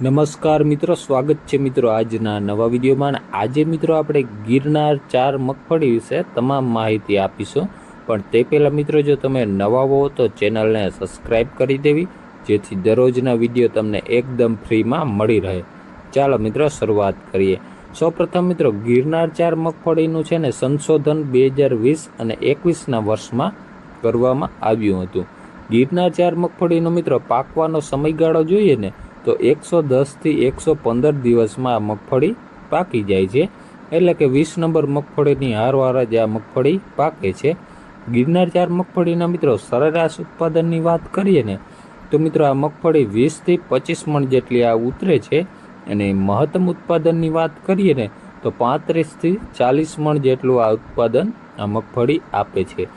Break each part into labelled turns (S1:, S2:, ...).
S1: નમસ્કાર મિત્રો, સ્વાગત છે મિત્રો આજના નવા વિડીયોમાં. આજે મિત્રો આપણે ગિરનાર ચાર મગફળી વિશે તમામ માહિતી આપીશું. પણ તે પહેલાં મિત્રો, જો તમે નવા હો તો ચેનલને સબસ્ક્રાઈબ કરી દેવી, જેથી દરરોજના વીડિયો તમને એકદમ ફ્રીમાં મળી રહે. ચાલો મિત્રો, શરૂઆત કરીએ. સૌપ્રથમ મિત્રો, ગિરનાર ચાર મગફળીનું છે ને સંશોધન બે હજાર વીસ અને એકવીસના વર્ષમાં કરવામાં આવ્યું હતું. ગિરનાર ચાર મગફળીનો મિત્રો, પાકવાનો સમયગાળો જોઈએ ને તો એકસો દસથી એકસો પંદર દિવસમાં આ મગફળી પાકી જાય છે. એટલે કે વીસ નંબર મગફળીની હારવાર જ આ મગફળી પાકે છે. ગિરનાર ચાર મગફળીના મિત્રો, સરેરાશ ઉત્પાદનની વાત કરીએ ને, તો મિત્રો આ મગફળી વીસથી પચીસ મણ જેટલી આ ઉતરે છે. અને મહત્તમ ઉત્પાદનની વાત કરીએ ને, તો પાંત્રીસથી ચાલીસ મણ જેટલું આ ઉત્પાદન આ મગફળી આપે છે.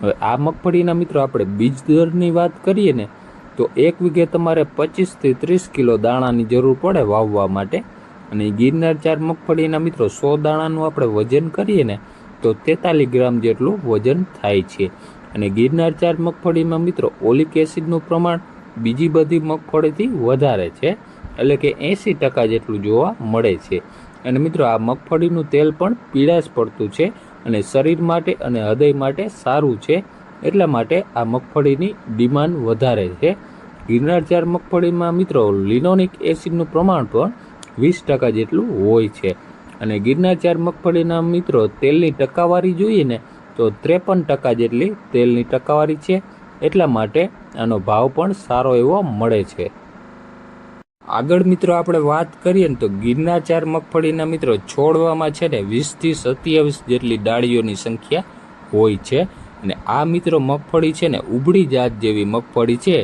S1: હવે આ મગફળીના મિત્રો આપણે બીજ દરની વાત કરીએ ને તો એક વીઘે તમારે પચીસથી ત્રીસ કિલો દાણાની જરૂર પડે વાવવા માટે. અને ગિરનાર ચાર મગફળીના મિત્રો, સો દાણાનું આપણે વજન કરીએ ને, તો તેતાલીસ ગ્રામ જેટલું વજન થાય છે. અને ગિરનાર ચાર મગફળીમાં મિત્રો, ઓલિક એસિડનું પ્રમાણ બીજી બધી મગફળીથી વધારે છે. એટલે કે એંસી ટકા જેટલું જોવા મળે છે. અને મિત્રો, આ મગફળીનું તેલ પણ પીળાશ પડતું છે અને શરીર માટે અને હૃદય માટે સારું છે. એટલા માટે આ મગફળીની ડિમાન્ડ વધારે છે. ગિરનાર ચાર મગફળીમાં મિત્રો, લિનોનિક એસિડનું પ્રમાણ પણ વીસ ટકા જેટલું હોય છે. અને ગિરનાર ચાર મગફળીના મિત્રો, તેલની ટકાવારી જોઈએ ને, તો ત્રેપન ટકા જેટલી તેલની ટકાવારી છે. એટલા માટે આનો ભાવ પણ સારો એવો મળે છે. આગળ મિત્રો આપણે વાત કરીએ ને, તો ગિરનાર ચાર મગફળીના મિત્રો, છોડવામાં છે ને, વીસથી સત્યાવીસ જેટલી ડાળીઓની સંખ્યા હોય છે. અને આ મિત્રો મગફળી છે ને ઉબળી જાત જેવી મગફળી છે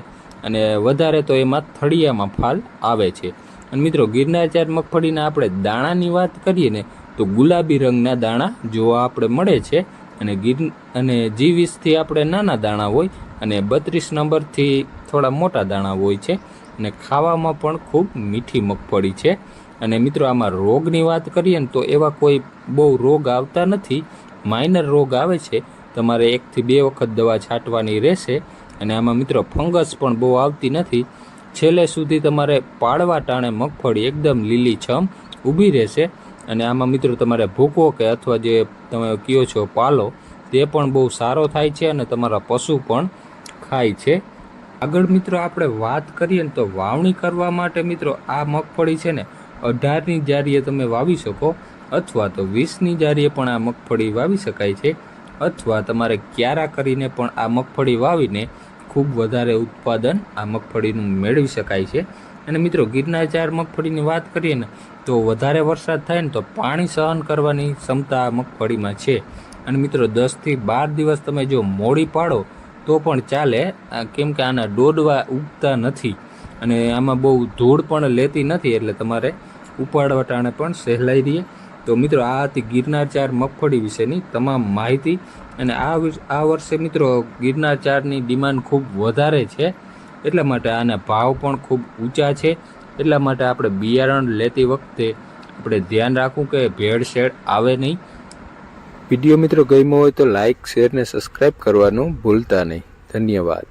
S1: અને વધારે તો એમાં થળિયામાં ફાલ આવે છે. અને મિત્રો ગિરનાર ચાર મગફળીના આપણે દાણાની વાત કરીએ ને, તો ગુલાબી રંગના દાણા જોવા આપણે મળે છે અને ગીર અને જી વીસથી આપણે નાના દાણા હોય અને બત્રીસ નંબરથી થોડા મોટા દાણા હોય છે અને ખાવામાં પણ ખૂબ મીઠી મગફળી છે. અને મિત્રો આમાં રોગની વાત કરીએ ને, તો એવા કોઈ બહુ રોગ આવતા નથી. માઇનર રોગ આવે છે તમારે એકથી બે વખત દવા છાંટવાની રહેશે અને આમાં મિત્રો ફંગસ પણ બહુ આવતી નથી. છેલ્લે સુધી તમારે પાડવા ટાણે મગફળી એકદમ લીલી છમ ઊભી રહેશે અને આમાં મિત્રો તમારે ભૂકો કે અથવા જે તમે કયો છો પાલો, તે પણ બહુ સારો થાય છે અને તમારા પશુ પણ ખાય છે. આગળ મિત્રો આપણે વાત કરીએ ને તો વાવણી કરવા માટે મિત્રો આ મગફળી છે ને અઢારની જારીએ તમે વાવી શકો અથવા તો વીસની જારીએ પણ આ મગફળી વાવી શકાય છે. અથવા તમારે ક્યારા કરીને પણ આ મગફળી વાવીને ખૂબ વધારે ઉત્પાદન આ મગફળીનું મેળવી શકાય છે. અને મિત્રો, ગિરનાર ચાર મગફળીની વાત કરીએ ને, તો વધારે વરસાદ થાય ને તો પાણી સહન કરવાની ક્ષમતા આ મગફળીમાં છે. અને મિત્રો, દસથી બાર દિવસ તમે જો મોડી પાડો, તો પણ ચાલે. કેમ કે આના દોડવા ઉગતા નથી. અને આમાં બહુ ધૂળ પણ લેતી નથી, એટલે તમારે ઉપાડવા ટાણે પણ સહેલાઈ રહીએ. તો મિત્રો, આ હતી ગિરનાર ચાર મગફળી વિશેની તમામ માહિતી. અને આ આ વર્ષે મિત્રો, ગિરનાર ચારની ડિમાન્ડ ખૂબ વધારે છે. એટલા માટે આના ભાવ પણ ખૂબ ઊંચા છે. એટલા માટે આપણે બિયારણ લેતી વખતે આપણે ધ્યાન રાખવું કે ભેળસેળ આવે નહીં. વીડિયો મિત્રો ગમ્યો હોય તો લાઇક શેર ને સબસ્ક્રાઈબ કરવાનું ભૂલતા નહીં. ધન્યવાદ.